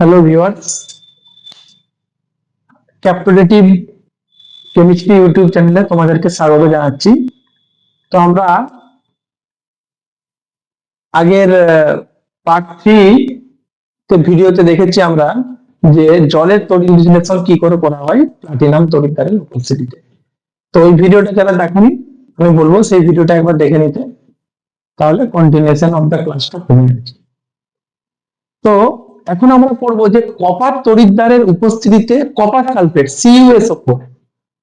Hello viewers ক্যাপিটেটিভ chemistry YouTube চ্যানেলে তোমাদেরকে স্বাগত জানাচ্ছি। তো আমরা আগের পার্ট থ্রি তে ভিডিওতে দেখেছি আমরা যে জলের তড়িৎ বিশ্লেষণ কি করে করা হয় প্লাটিনাম তড়িৎদ্বারের উপস্থিতিতে। তো ওই ভিডিওটা যারা দেখেনি, আমি বলব সেই ভিডিওটা একবার দেখে নিতে। তাহলে কন্টিনিউশন অফ দ্য ক্লাসটা হয়ে যাচ্ছে তো এখন আমরা পড়ব যে কপার তড়িৎদ্বারের উপস্থিতিতে copper sulphate C U S O four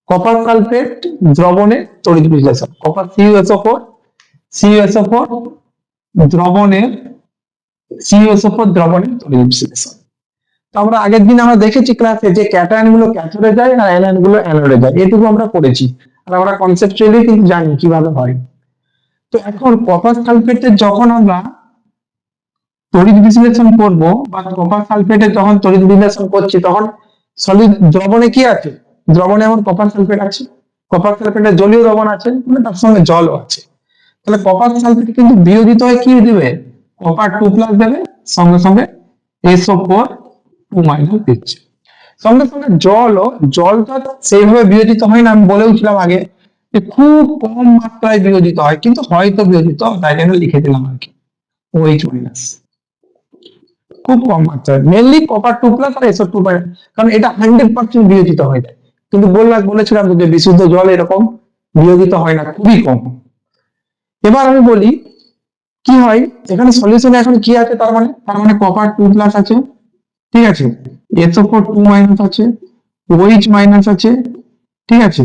copper sulphate দ্রবণে তড়িৎ বিশ্লেষণ, copper C U S O four C U S O four দ্রবণের দ্রবণের তড়িৎ বিশ্লেষণ। তো আমরা আগের দিন আমরা দেখেছি ক্লাসে যে ক্যাটায়নগুলো ক্যাথোডে যায় আর অ্যানায়নগুলো অ্যানোডে যায়, এটুকু আমরা পড়েছি আর আমরা কনসেপচুয়ালি কিন্তু জানি কীভাবে হয়। তো এখন কপার সালফেটের যখন আমরা তড়িৎ বিশ্লেষণ করব, বা কপার সালফেটে যখন তড়িৎ বিশ্লেষণ করছি, তখন সলিড দ্রবণে কি আছে? দ্রবণে এমন কপার সালফেট আছে কপার সালফেটে জলীয় দ্রবণ আছে মানে তার সঙ্গে জলও আছে। তাহলে কপার সালফেট কিন্তু বিয়োজিত হয়ে কি দিবে? কপার টু প্লাস দেবে, সঙ্গে সঙ্গে এসও ফোর টু মাইনাস দিচ্ছে। সঙ্গে সঙ্গে জলও জলটা সেইভাবে বিয়োজিত হয় না, আমি বলেওছিলাম আগে যে খুব কম মাত্রায় বিয়োজিত হয়, কিন্তু হয়তো বিয়োজিত তাই জন্য লিখে দিলাম আর কি। ওইচ মাইনাস খুব কম মাত্রায়। মেনলি কপার টু প্লাস আর এসও টু কারণ এটা হান্ড্রেড পার্সেন্ট বিয়োজিত হয়ে যায়। কিন্তু বললাম বলেছিলাম যে বিশুদ্ধ জল এরকম বিয়োজিত হয় না, খুবই কম। এবার আমি বলি, কি হয়? এখানে সলিউশনে এখন কি আছে? তার মানে তার মানে কপার টু প্লাস আছে, ঠিক আছে? S O four two minus আছে ওইচ মাইনাস আছে, ঠিক আছে?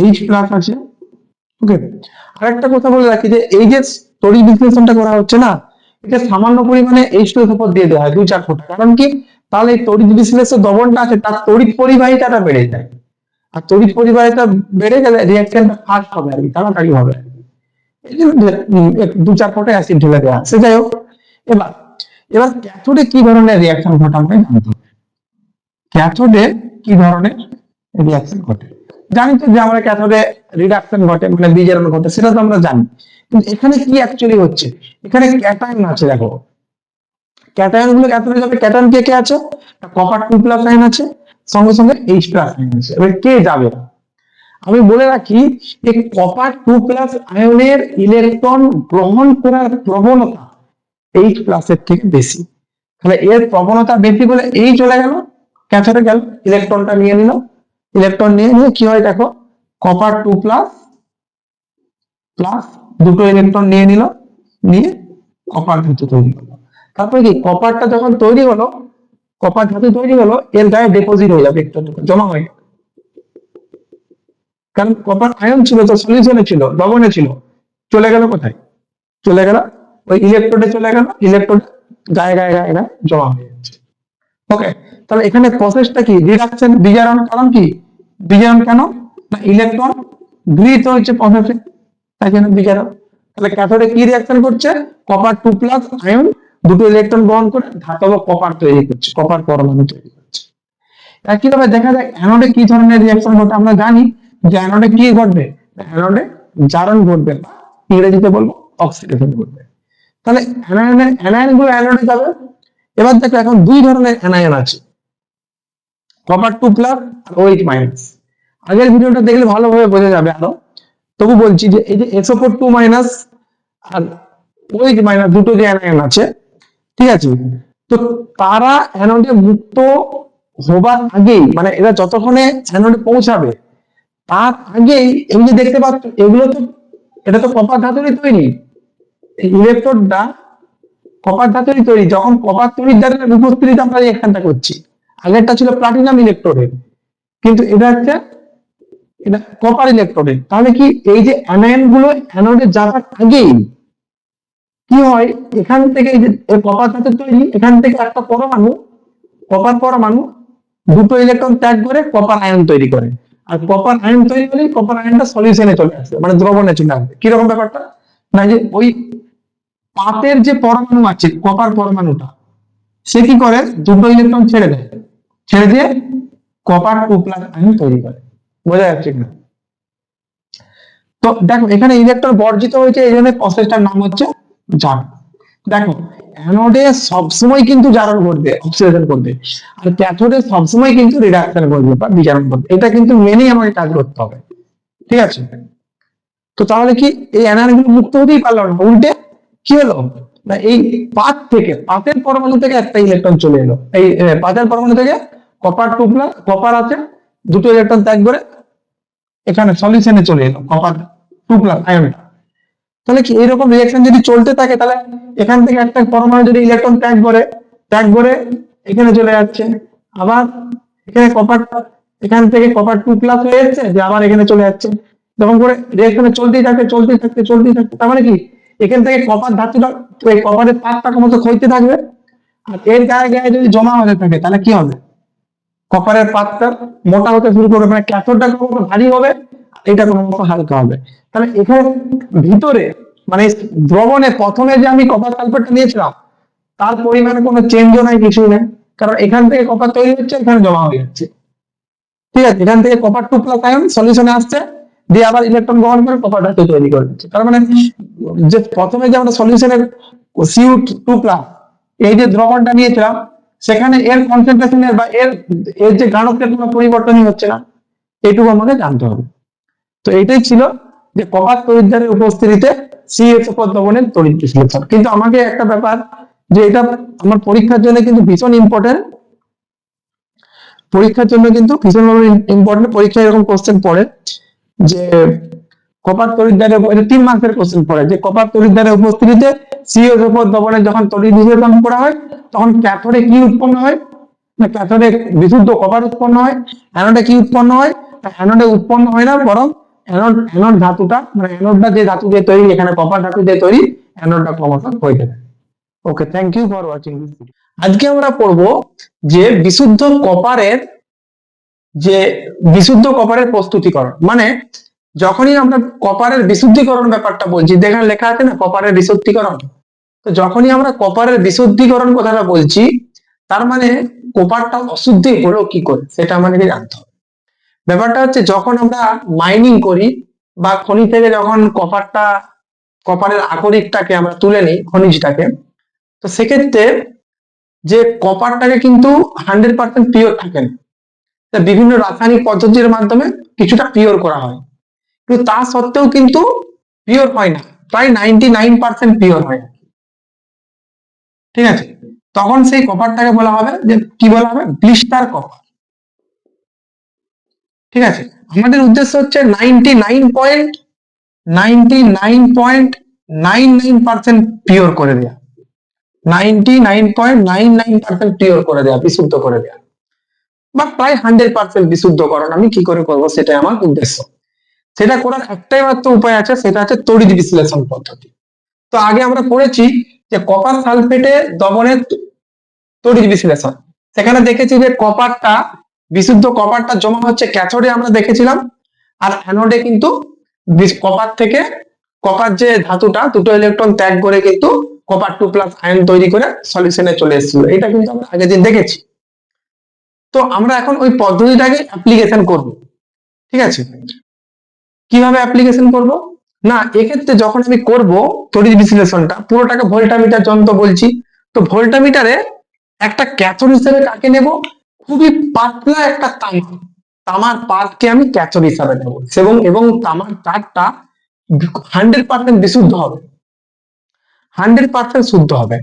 এইচ প্লাস আছে ওকে আরেকটা কথা বলে রাখি যে, এই যে তড়িৎ বিশ্লেষণটা করা হচ্ছে না এটা সামান্য পরিমাণে এইচ টু উপর দিয়ে দেওয়া হয় দুই চার ফোঁটা। কারণ কি? তাহলে তড়িৎ বিশ্লেষণ দ্রবণটা আছে, তার তড়িৎ পরিবাহিতাটা বেড়ে যায়। আর তড়িৎ পরিবাহিতা বেড়ে গেলে রিয়াকশনটা ফাস্ট হবে আর কি, তাড়াতাড়ি হবে। দু- চার ফোঁটা অ্যাসিড ঢেলে দেওয়া সে যাই হোক, এবার এবার ক্যাথোডে কি ধরনের রিয়াকশন ঘটে আমাকে জানতে হবে। ক্যাথোডে কি ধরনের রিয়াকশন ঘটে? জানি তো যে আমরা ক্যাথোডে রিডাকশন ঘটে মানে বিজারণ ঘটে, সেটা তো আমরা জানি। কিন্তু এখানে কি অ্যাকচুয়ালি হচ্ছে? এখানে ক্যাটায়ন আছে, দেখো। ক্যাটায়নগুলো ক্যাথোডে যাবে ক্যাটায়ন কে কে আছে? কপার টু প্লাস আয়ন আছে, সঙ্গে সঙ্গে এইচ প্লাস আয়ন আছে। এবার কে যাবে? আমি বলে রাখি যে কপার টু প্লাস আয়নের ইলেকট্রন গ্রহণ করার প্রবণতা এইচ প্লাসের থেকে বেশি। তাহলে এর প্রবণতা বেশি বলে এই চলে গেল ক্যাথোডে গেল ইলেকট্রনটা নিয়ে নিল। ইলেকট্রন নিয়ে নিয়ে কি হয় দেখো? কপার টু প্লাস প্লাস দুটো ইলেকট্রন নিয়ে নিল, নিয়ে কপার ধাতু তৈরি হলো তারপরে কি? কপারটা যখন তৈরি হলো কপার ধাতু তৈরি হলো, এর গায়ে ডিপোজিট হয়ে যাবে একটু জমা হয়ে যাবে। কারণ কপার আয়ন ছিল তো সলিউশনে ছিল, লবণে ছিল। চলে গেল কোথায়? চলে গেল, ওই ইলেকট্রোডে চলে গেল ইলেকট্রোড গায়ে গায়ে গায়ে গায়ে জমা হয়ে যাচ্ছে। ওকে তাহলে এখানে প্রসেসটা কি? রিডাকশন বিজারণ। কারণ কি? বিজারণ কেন? না ইলেকট্রন গৃহীত হচ্ছে প্রসেসে তাই জন্য বিজারণ। তাহলে ক্যাথোডে কি রিয়াকশন করছে? কপার টু প্লাস আয়ন দুটো ইলেকট্রন গ্রহণ করে ধাতব কপার তৈরি করছে কপার পরমাণু তৈরি করছে। একইভাবে দেখা যায় অ্যানোডে কি ধরনের রিয়াকশন ঘটে। আমরা জানি যে অ্যানোডে কি ঘটবে? অ্যানোডে জারণ ঘটবে ইংরেজিতে বলব অক্সিডেশন ঘটবে। তাহলে অ্যানায়নের অ্যানায়নগুলো অ্যানোডে যাবে। এবার দেখো, এখন দুই ধরনের অ্যানায়ন আছে। কপার টু প্লাস আর ওইচ মাইনাস আগের ভিডিওটা দেখলে ভালোভাবে বোঝা যাবে আরও। তবু বলছি যে এই যে S O four two minus আর ওইচ মাইনাস দুটো যে অ্যানায়ন আছে। ঠিক আছে? তো তারা অ্যানোডে মুক্ত হবার আগেই মানে এরা যতক্ষণে অ্যানোডে পৌঁছাবে, তার আগেই এই যে দেখতে পাচ্ছ, এগুলো তো, এটা তো কপার ধাতুরই তৈরি। ইলেকট্রোডটা কপার ধাতুরই তৈরি। যখন কপার তৈরির দ্বারা উপস্থিতিতে আমরা এখানটা করছি। আগেরটা ছিল প্লাটিনাম ইলেকট্রোডের কিন্তু এটা হচ্ছে, এটা কপার ইলেকট্রোডের তাহলে কি এই যে অ্যানায়নগুলো অ্যানোডে যাওয়ার আগেই কি হয়? এখান থেকে এই যে কপার ধাতু তৈরি, এখান থেকে একটা পরমাণু কপার পরমাণু দুটো ইলেকট্রন ত্যাগ করে কপার আয়ন তৈরি করে। আর কপার আয়ন তৈরি হলেই কপার আয়নটা সলিউশনে চলে আসবে মানে দ্রবণে চলে আসবে কীরকম ব্যাপারটা? না, যে ওই পাতের যে পরমাণু আছে কপার পরমাণুটা, সে কি করে? দুটো ইলেকট্রন ছেড়ে দেয়। ছেড়ে দিয়ে কপার টু প্লাস আয়ন তৈরি করে। বোঝা যাচ্ছে কিনা? তো দেখো, এখানে ইলেকট্রন বর্জিত হয়েছে, এই জন্য প্রসেসটার নাম হচ্ছে জারণ। দেখো অ্যানোডে সবসময় কিন্তু জারণ ঘটবে অক্সিডেশন করবে আর ক্যাথোডে সবসময় কিন্তু রিডাকশন ঘটবে বা ঘটবে। এটা কিন্তু মেনেই আমাকে কাজ করতে হবে। ঠিক আছে? তো তাহলে কি এই গুলো মুক্ত হতেই পারল না? উল্টে কি হলো? না, এই পাত থেকে, পাতের পরমাণু থেকে একটা ইলেকট্রন চলে এলো। এই, পাতের পরমাণু থেকে কপার টু প্লাস কপার আছে। দুটো ইলেকট্রন ত্যাগ করে এখানে সলিউশনে চলে এলো কপার টু প্লাস আয়নটা তাহলে কি এরকম রিঅ্যাকশন যদি চলতে থাকে, তাহলে এখান থেকে একটা পরমাণু যদি ইলেকট্রন ত্যাগ করে ত্যাগ করে এখানে চলে যাচ্ছে। আবার এখানে কপার এখান থেকে কপার টু প্লাস হয়ে যাচ্ছে, যে আবার এখানে চলে যাচ্ছে। তখন করে রিঅ্যাকশনে চলতেই থাকে, চলতেই থাকতে চলতেই থাকতে তার মানে কি? এখান থেকে কপার ধাতুটা কপারের পাতটা ক্রমশ ক্ষয়তে থাকবে। আর এর গায়ে গায়ে যদি জমা হতে থাকে, তাহলে কি হবে? কপারের পাতটা মোটা হতে শুরু করবে মানে ক্যাথোডটা ক্রমশ ভারী হবে এটা কোনো মতো হালকা হবে। তাহলে এখানে ভিতরে মানে দ্রবণে প্রথমে যে আমি কপার সালফেটটা নিয়েছিলাম, তার পরিমাণে কোনো চেঞ্জও নাই, কিছুই নেই, কারণ এখান থেকে কপার তৈরি হচ্ছে, এখানে জমা হয়ে যাচ্ছে। ঠিক আছে, এখান থেকে কপার টু প্লাস আয়ন সলিউশনে আসছে, দিয়ে আবার ইলেকট্রন গ্রহণ করে কপার ধাতু তৈরি করে দিচ্ছে। তার মানে যে প্রথমে যে আমরা সলিউশনের সিউ টু প্লাস এই যে দ্রবণটা নিয়েছিলাম সেখানে এর কনসেন্ট্রেশনের বা এর এর যে গাণকের কোনো পরিবর্তনই হচ্ছে না এটুকু আমাকে জানতে হবে। তো এইটাই ছিল যে কপার তরিদ্দারের উপস্থিতিতে সিএসও দ্রবণের তড়িৎ বিশ্লেষণ। কিন্তু আমাকে একটা ব্যাপার যে এটা আমার পরীক্ষার জন্য কিন্তু ভীষণ ইম্পর্টেন্ট পরীক্ষার জন্য কিন্তু ভীষণভাবে ইম্পর্টেন্ট পরীক্ষায় এরকম কোশ্চেন পড়ে যে কপার তরিদ্দারের এটা তিন মার্কের কোশ্চেন পড়ে। যে কপার তরিদ্দারের উপস্থিতিতে সিও দ্রবণের যখন তড়িৎ বিশ্লেষণ করা হয়, তখন ক্যাথোডে কি উৎপন্ন হয়? না ক্যাথোডে বিশুদ্ধ কপার উৎপন্ন হয় অ্যানোডে কি উৎপন্ন হয়? অ্যানোডে উৎপন্ন হয় না, বরং অ্যানোড অ্যানোড ধাতুটা মানে অ্যানোডটা যে ধাতু দিয়ে তৈরি, এখানে কপার ধাতু দিয়ে তৈরি অ্যানোডটা ক্রমশ হয়ে যাবে। Okay thank you for watching this আজকে আমরা পড়ব যে বিশুদ্ধ কপারের, যে বিশুদ্ধ কপারের প্রস্তুতিকরণ। মানে যখনই আমরা কপারের বিশুদ্ধিকরণ ব্যাপারটা বলছি যেখানে লেখা আছে না, কপারের বিশুদ্ধিকরণ। তো যখনই আমরা কপারের বিশুদ্ধিকরণ কথাটা বলছি, তার মানে কপারটা অশুদ্ধি হলো কি করে? সেটা আমাদেরকে জানতে হবে। ব্যাপারটা হচ্ছে যখন আমরা মাইনিং করি, বা খনি থেকে যখন কপারটা, কপারের আকরিকটাকে আমরা তুলে নিই, খনিজটাকে, তো সেক্ষেত্রে যে কপারটাকে কিন্তু হান্ড্রেড পার্সেন্ট পিওর থাকে না। বিভিন্ন রাসায়নিক পদ্ধতির মাধ্যমে কিছুটা পিওর করা হয়। কিন্তু তা সত্ত্বেও কিন্তু পিওর হয় না। প্রায় নাইনটি নাইন পার্সেন্ট পিওর হয়। ঠিক আছে? তখন সেই কপারটাকে বলা হবে যে, কি বলা হবে? ব্লিস্টার কপার ঠিক আছে? আমাদের উদ্দেশ্য হচ্ছে ninety nine point ninety nine point nine nine percent pure করে দেওয়া ninety nine point nine nine percent pure করে দেওয়া বিশুদ্ধ করে দেওয়া বা প্রায় হান্ড্রেড পার্সেন্ট বিশুদ্ধকরণ আমি কি করে করব, সেটাই আমার উদ্দেশ্য। সেটা করার একটাই মাত্র উপায় আছে, সেটা হচ্ছে তড়িৎ বিশ্লেষণ পদ্ধতি। তো আগে আমরা পড়েছি যে কপার সালফেটে দমনের তড়িৎ বিশ্লেষণ। সেখানে দেখেছি যে কপারটা, বিশুদ্ধ কপারটা জমা হচ্ছে ক্যাথোডে আমরা দেখেছিলাম, আর অ্যানোডে কিন্তু কপার থেকে, কপার যে ধাতুটা, দুটো ইলেকট্রন ত্যাগ করে কিন্তু কপার টু প্লাস আয়ন তৈরি করে সলিউশনে চলে এসেছিল। এটা কিন্তু আমরা আগের দিন দেখেছি। তো আমরা এখন ওই পদ্ধতিটাকে অ্যাপ্লিকেশন করব। ঠিক আছে? কীভাবে অ্যাপ্লিকেশন করব? না, এক্ষেত্রে যখন আমি করব, তড়িৎ বিশ্লেষণটা, পুরোটাকে ভোল্টামিটার যন্ত্র বলছি, তো ভোল্টামিটারে একটা ক্যাথোড হিসেবে কাকে নেব? খুবই পাতলা একটা তামা। তামার পাতকে আমি ক্যাথোড হিসাবে নেব। এবং এবং তামার তারটা হান্ড্রেড পার্সেন্ট বিশুদ্ধ হবে। হান্ড্রেড পার্সেন্ট শুদ্ধ হবে।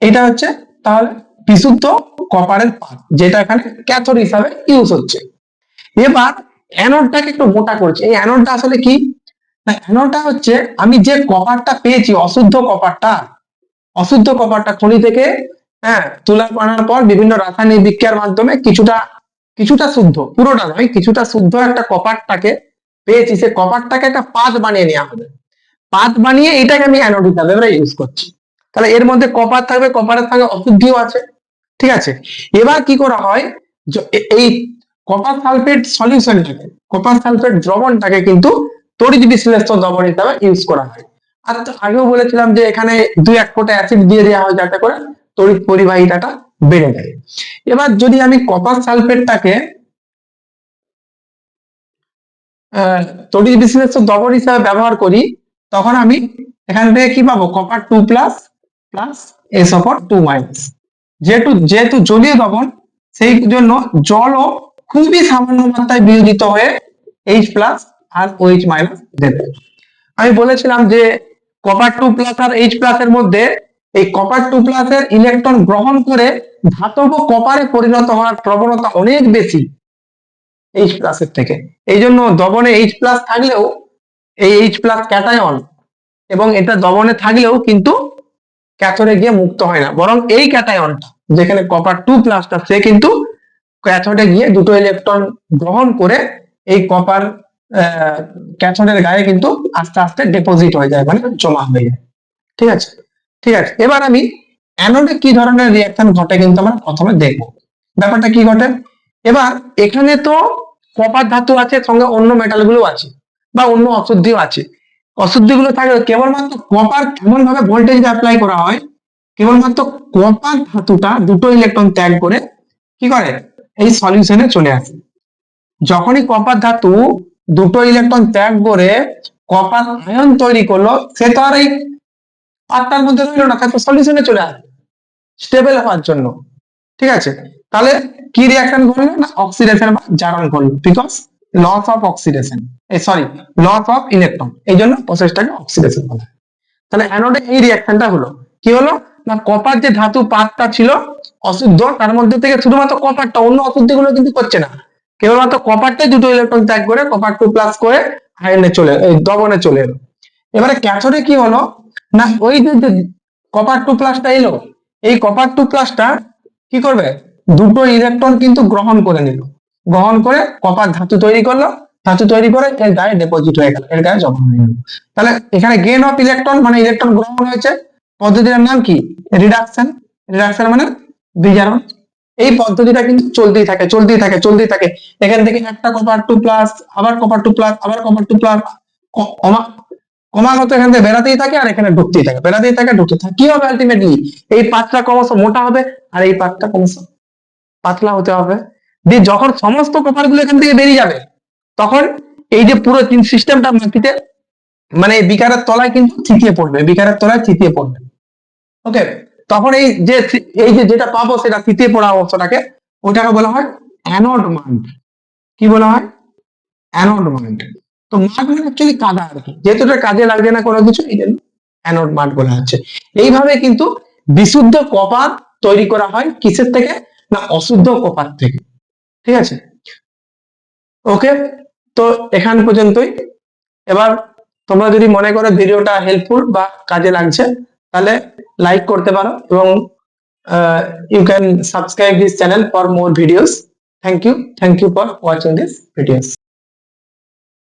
এটা হচ্ছে তাহলে বিশুদ্ধ কপারের পাত, যেটা এখানে ক্যাথোড হিসাবে ইউজ হচ্ছে। এবার অ্যানোডটাকে একটু মোটা করছে। এই অ্যানোডটা আসলে কি? না অ্যানোডটা হচ্ছে আমি যে কপারটা পেয়েছি, অশুদ্ধ কপারটা অশুদ্ধ কপারটা খনি থেকে হ্যাঁ তুলা আনার পর বিভিন্ন রাসায়নিক বিক্রিয়ার মাধ্যমে কিছুটা কিছুটা শুদ্ধ, পুরোটা নয়, কিছুটা শুদ্ধ একটা কপারটাকে পেয়েছি। সে কপারটাকে একটা পাত বানিয়ে নেওয়া হবে। পাত বানিয়ে এটাকে আমি অ্যানোড হিসাবে এবার ইউজ করছি। তাহলে এর মধ্যে কপার থাকবে কপারের সঙ্গে অশুদ্ধিও আছে, ঠিক আছে? এবার কি করা হয়? এই কপার সালফেট সলিউশন সলিউশনটাকে কপার সালফেট দ্রবণটাকে কিন্তু তড়িৎ বিশ্লেষণ দ্রবণ হিসাবে ইউজ করা হয়। আর তো আগেও বলেছিলাম যে এখানে দুই এক ফোঁটা অ্যাসিড দিয়ে দেওয়া হয় যাতে করে তড়িৎ পরিবাহিতাটা বেড়ে যায়। এবার যদি আমি কপার সালফেটটাকে তড়িৎ বিশ্লেষণ দ্রবণ হিসাবে ব্যবহার করি, তখন আমি এখান থেকে কি পাবো? Copper two plus plus S অপর টু মাইনাস যেহেতু যেহেতু জলীয় দ্রবণ, সেই জন্য জলও খুবই সামান্য মাত্রায় বিয়োজিত হয়ে এইচ প্লাস আর ওইচ মাইনাস দেবে। আমি বলেছিলাম যে কপার টু প্লাস আর এইচ প্লাস এর মধ্যে এই কপার টু প্লাস এর ইলেকট্রন গ্রহণ করে ধাতব কপারে পরিণত হওয়ার প্রবণতা অনেক বেশি এইচ প্লাস এর থেকে। এই জন্য দবনে এইচ প্লাস থাকলেও এই এইচ প্লাস ক্যাটায়ন এবং এটা দবনে থাকলেও কিন্তু ক্যাথোডে গিয়ে মুক্ত হয় না। বরং এই ক্যাটায়নটা যেখানে কপার টু প্লাসটা সে কিন্তু ক্যাথোডে গিয়ে দুটো ইলেকট্রন গ্রহণ করে এই কপার ক্যাথোডের গায়ে কিন্তু আস্তে আস্তে ডিপোজিট হয়ে যায় মানে জমা হয়ে যায়। ঠিক আছে? ঠিক আছে, এবার আমি অ্যানোডে কি ধরনের রিয়াকশন ঘটে কিন্তু আমরা প্রথমে দেখব। ব্যাপারটা কি ঘটে? এবার এখানে তো কপার ধাতু আছে, সঙ্গে অন্য মেটালগুলো আছে, বা অন্য অশুদ্ধিও আছে। অশুদ্ধিগুলো থাকলে কেবলমাত্র কপার কেমন ভাবে ভোল্টেজ অ্যাপ্লাই করা হয়? কেবলমাত্র কপার ধাতুটা দুটো ইলেকট্রন ত্যাগ করে কি করে? এই সলিউশনে চলে আসে। যখনই কপার ধাতু দুটো ইলেকট্রন ত্যাগ করে কপার আয়ন তৈরি করল, সে তো আর এই পাত্তার মধ্যে রইল না তাকে সলিউশনে চলে আসে স্টেবল হওয়ার জন্য। ঠিক আছে? তাহলে কি রিয়াকশন ঘটলো না? অক্সিডেশন বা জারণ ঘটলো বিকজ লস অফ অক্সিডেশন এই সরি লস অফ ইলেকট্রন এই জন্য প্রসেসটাকে অক্সিডেশন বলা হয়। তাহলে অ্যানোডে এই রিয়াকশনটা হলো। কি হলো? না কপার যে ধাতু পাতটা ছিল অশুদ্ধ, তার মধ্যে থেকে শুধুমাত্র কপারটা অন্য অশুদ্ধিগুলো কিন্তু করছে না। কেবলমাত্র কপারটাই দুটো ইলেকট্রন ত্যাগ করে কপার টু প্লাস করে আয়নে চলে দবনে চলে এলো। এবারে ক্যাথোডে কি হলো? না, ওই যে কপার টু প্লাসটা এলো, এই কপার টু প্লাসটা কি করবে? দুটো ইলেকট্রন কিন্তু গ্রহণ করে নিল। গ্রহণ করে কপার ধাতু তৈরি করল, ধাতু তৈরি করে এর গায়ে ডিপোজিট হয়ে গেল, এর গায়ে জমা হয়ে গেল। তাহলে এখানে গেন অফ ইলেকট্রন মানে ইলেকট্রন গ্রহণ হয়েছে পদ্ধতিটার নাম কি? রিডাকশন রিডাকশন মানে বিজারণ। এই পদ্ধতিটা কিন্তু চলতেই থাকে চলতেই থাকে চলতেই থাকে। এখান থেকে একটা কপার টু প্লাস আবার কপার টু প্লাস আবার কপার টু প্লাস ক্রমাগত এখান থেকে বেরাতেই থাকে আর এখানে ঢুকতেই থাকে বেরাতেই থাকে ঢুকতে থাকে। কি হবে আলটিমেটলি এই পাতটা ক্রমশ মোটা হবে আর এই পাতটা ক্রমশ পাতলা হতে হবে। দিয়ে যখন সমস্ত কপারগুলো এখান থেকে বেরিয়ে যাবে, তখন এই যে পুরো সিস্টেমটা মাটিতে মানে বিকারের তলায় কিন্তু থিতিয়ে পড়বে, বিকারের তলায় থিতিয়ে পড়বে। ওকে তখন এই যে এই যে যেটা পাবো সেটা থিতিয়ে পড়া অংশটাকে ওটাকে বলা হয় অ্যানোড মান্ড কি বলা হয়? অ্যানোড মান্ড তো মাঠ মানে অ্যাকচুয়ালি কাদা আর কি। যেহেতু এটা কাজে লাগছে না কোনো কিছু, এই জন্য অ্যানোড মাড বলা হচ্ছে। এইভাবে কিন্তু বিশুদ্ধ কপার তৈরি করা হয় কিসের থেকে? না, অশুদ্ধ কপার থেকে। ঠিক আছে? ওকে তো এখান পর্যন্তই। এবার তোমরা যদি মনে করো ভিডিওটা হেল্পফুল বা কাজে লাগছে তাহলে লাইক করতে পারো এবং you can subscribe this channel for more videos thank you thank you for watching this videos